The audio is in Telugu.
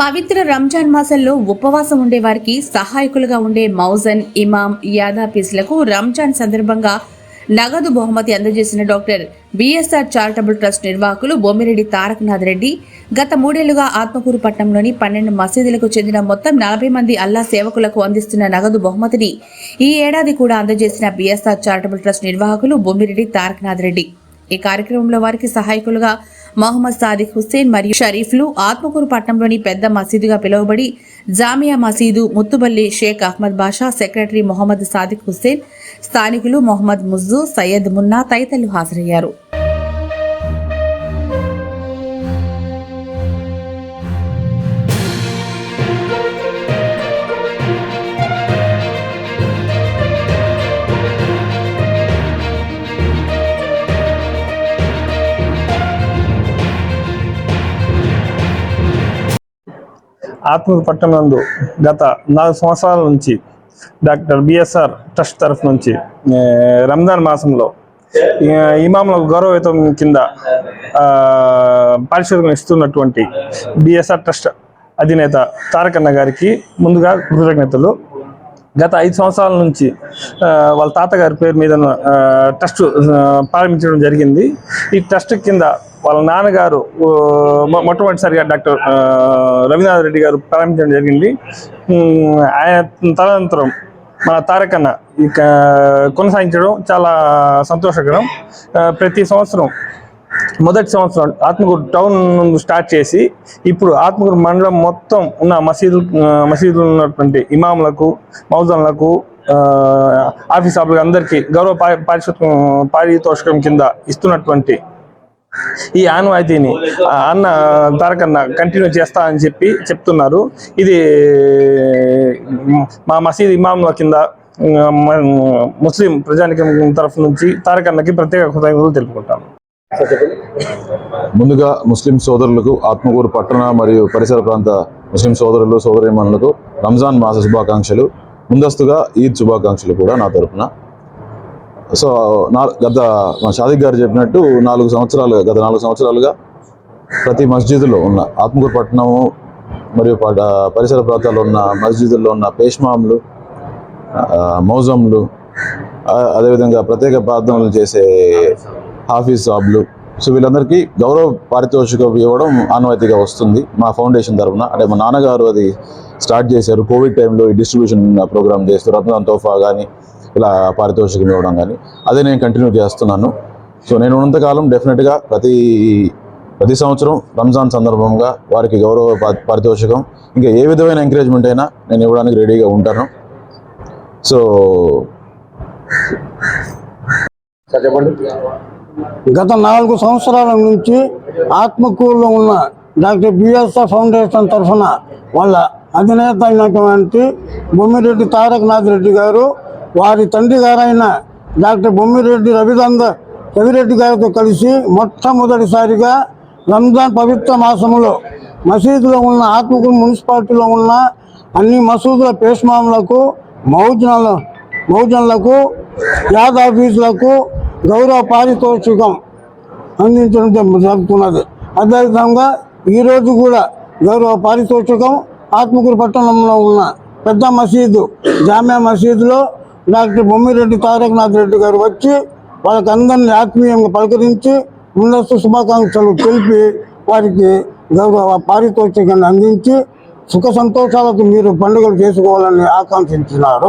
పవిత్ర రంజాన్ మాసంలో ఉపవాసం ఉండే వారికి సహాయకులుగా ఉండే మౌజన్ ఇమాం యాదాపీస్లకు రంజాన్ సందర్భంగా నగదు బహుమతి అందజేసిన డాక్టర్ బిఎస్ఆర్ చారిటబుల్ ట్రస్ట్ నిర్వాహకులు బొమ్మిరెడ్డి తారకనాథ్ రెడ్డి. గత మూడేళ్ళుగా ఆత్మకూరు పట్టణంలోని పన్నెండు మసీదులకు చెందిన మొత్తం నలభై మంది అల్లా సేవకులకు అందిస్తున్న నగదు బహుమతిని ఈ ఏడాది కూడా అందజేసిన బిఎస్ఆర్ చారిటబుల్ ట్రస్ట్ నిర్వాహకులు బొమ్మిరెడ్డి తారకనాథ్ రెడ్డి. ఈ కార్యక్రమంలో వారికి సహాయకులుగా మహమ్మద్ సాదిక్ హుస్సేన్ మరియు షరీఫ్లు ఆత్మకూరు పట్టణంలోని పెద్ద మసీదుగా పిలువబడి జామియా మసీదు ముత్తుబల్లి షేక్ అహ్మద్ బాషా సెక్రటరీ మొహమ్మద్ సాదిక్ హుస్సేన్ స్థానికులు మొహమ్మద్ ముజ్జు సయ్యద్ మున్నా తదితరులు హాజరయ్యారు. ఆత్మూరు పట్టణందు నందు గత నాలుగు సంవత్సరాల నుంచి డాక్టర్ బిఎస్ఆర్ ట్రస్ట్ తరఫు నుంచి రంజాన్ మాసంలో ఇమాములకు గౌరవయుతం కింద ఆ, ఇస్తున్నటువంటి బిఎస్ఆర్ ట్రస్ట్ అధినేత తారకన్న గారికి ముందుగా కృతజ్ఞతలు గత ఐదు సంవత్సరాల నుంచి వాళ్ళ తాతగారి పేరు మీద ట్రస్ట్ ప్రారంభించడం జరిగింది. ఈ ట్రస్ట్ కింద వాళ్ళ నాన్నగారు మొట్టమొదటిసారిగా డాక్టర్ రవీనాథ్ రెడ్డి గారు ప్రారంభించడం జరిగింది. ఆయన తదనంతరం మన తారకన్న కొనసాగించడం చాలా సంతోషకరం. ప్రతి సంవత్సరం మొదటి సంవత్సరం ఆత్మకూరు టౌన్ స్టార్ట్ చేసి ఇప్పుడు ఆత్మకూరు మండలం మొత్తం ఉన్న మసీదు మసీదులు ఉన్నటువంటి ఇమాములకు మౌజన్లకు ఆఫీస్ ఆఫీసులకు అందరికీ గౌరవ పారిశుద్ధ పారితోషికం కింద ఇస్తున్నటువంటి ఈ ఆనవాయితీని ఆ అన్న తారకన్న కంటిన్యూ చేస్తా అని చెప్పి చెప్తున్నారు. ఇది మా మసీద్ ఇమాముల కింద ముస్లిం ప్రజానికం తరఫు నుంచి తారకన్నకి ప్రత్యేక కృతజ్ఞతలు తెలుపుకుంటాను. ముందుగా ముస్లిం సోదరులకు ఆత్మకూరు పట్టణ మరియు పరిసర ప్రాంత ముస్లిం సోదరులు సోదరిమణులకు రంజాన్ మాస శుభాకాంక్షలు. ముందస్తుగా ఈద్ శుభాకాంక్షలు కూడా నా తరపున. సో నా గత మా షాదిక్ గారు చెప్పినట్టు నాలుగు సంవత్సరాలు గత నాలుగు సంవత్సరాలుగా ప్రతి మస్జిద్లో ఉన్న ఆత్మకూరు పట్టణము మరియు ప- పరిసర ప్రాంతాల్లో ఉన్న మస్జిదుల్లో ఉన్న పేష్మాములు మౌజంలు అదేవిధంగా ప్రత్యేక ప్రార్థనలు చేసే హాఫీజ్ సాబ్లు. సో వీళ్ళందరికీ గౌరవ పారితోషికం ఇవ్వడం ఆనవాయితీగా వస్తుంది మా ఫౌండేషన్ తరఫున అంటే మా నాన్నగారు అది స్టార్ట్ చేశారు. కోవిడ్ టైంలో ఈ డిస్ట్రిబ్యూషన్ ప్రోగ్రామ్ చేస్తారు రత్న తోఫా కానీ ఇలా పారితోషికం ఇవ్వడం కానీ అదే నేను కంటిన్యూ చేస్తున్నాను. సో నేను ఉన్నంతకాలం డెఫినెట్గా ప్రతి ప్రతి సంవత్సరం రంజాన్ సందర్భంగా వారికి గౌరవ పారితోషికం ఇంకా ఏ విధమైన ఎంకరేజ్మెంట్ అయినా నేను ఇవ్వడానికి రెడీగా ఉంటాను. సో గత నాలుగు సంవత్సరాల నుంచి ఆత్మకూరులో ఉన్న డాక్టర్ బిఎస్ఆర్ ఫౌండేషన్ తరఫున వాళ్ళ అధినేత అయినటువంటి బొమ్మిరెడ్డి తారకనాథ్ రెడ్డి గారు వారి తండ్రి గారైన డాక్టర్ బొమ్మిరెడ్డి రవిదంద రవిరెడ్డి గారితో కలిసి మొట్టమొదటిసారిగా రంజాన్ పవిత్ర మాసంలో మసీదులో ఉన్న ఆత్మకూరు మున్సిపాలిటీలో ఉన్న అన్ని మసూదుల పేష్మాములకు మౌజనాల మౌజన్లకు యాదాఫీసులకు గౌరవ పారితోషికం అందించడం జరుగుతున్నది. అదేవిధంగా ఈరోజు కూడా గౌరవ పారితోషికం ఆత్మకూరు పట్టణంలో ఉన్న పెద్ద మసీదు జామియా మసీదులో డాక్టర్ బొమ్మిరెడ్డి తారకనాథ్ రెడ్డి గారు వచ్చి వాళ్ళకందరినీ ఆత్మీయంగా పలకరించి ముందస్తు శుభాకాంక్షలు తెలిపి వారికి గౌరవ పారితోషికాన్ని అందించి సుఖ సంతోషాలతో మీరు పండుగలు చేసుకోవాలని ఆకాంక్షించినారు.